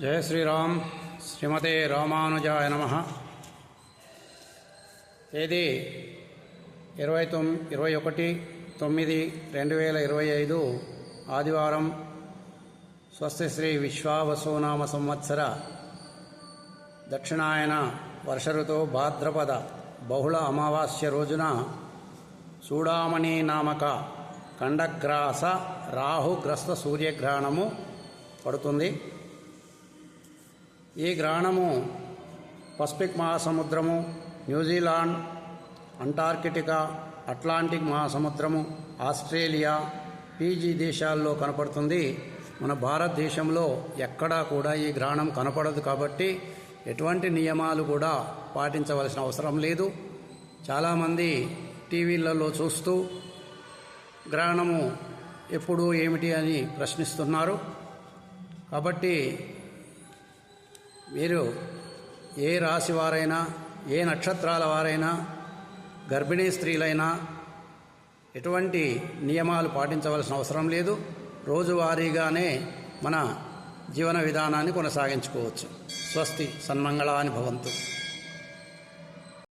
జయ శ్రీరామ్ శ్రీమతే రామానుజాయ నమ. తేదీ ఇరవై తొమ్ ఇరవై ఒకటి తొమ్మిది రెండు వేల ఇరవై ఐదు ఆదివారం స్వస్తి శ్రీ విశ్వావసునామ సంవత్సర దక్షిణాయన వర్ష భాద్రపద బహుళ అమావాస్య రోజున చూడామణి నామక ఖండగ్రాస రాహుగ్రస్త సూర్యగ్రహణము పడుతుంది. ఈ గ్రహణము పసిఫిక్ మహాసముద్రము న్యూజిలాండ్ అంటార్కిటికా అట్లాంటిక్ మహాసముద్రము ఆస్ట్రేలియా పీజీ దేశాల్లో కనపడుతుంది. మన భారతదేశంలో ఎక్కడా కూడా ఈ గ్రహణం కనపడదు కాబట్టి ఎటువంటి నియమాలు కూడా పాటించవలసిన అవసరం లేదు. చాలామంది టీవీలలో చూస్తూ గ్రహణము ఎప్పుడు ఏమిటి అని ప్రశ్నిస్తున్నారు. కాబట్టి మీరు ఏ రాశి వారైనా ఏ నక్షత్రాల వారైనా గర్భిణీ స్త్రీలైనా ఎటువంటి నియమాలు పాటించవలసిన అవసరం లేదు. రోజువారీగానే మన జీవన విధానాన్ని కొనసాగించుకోవచ్చు. స్వస్తి సన్మంగళాని భవంతు.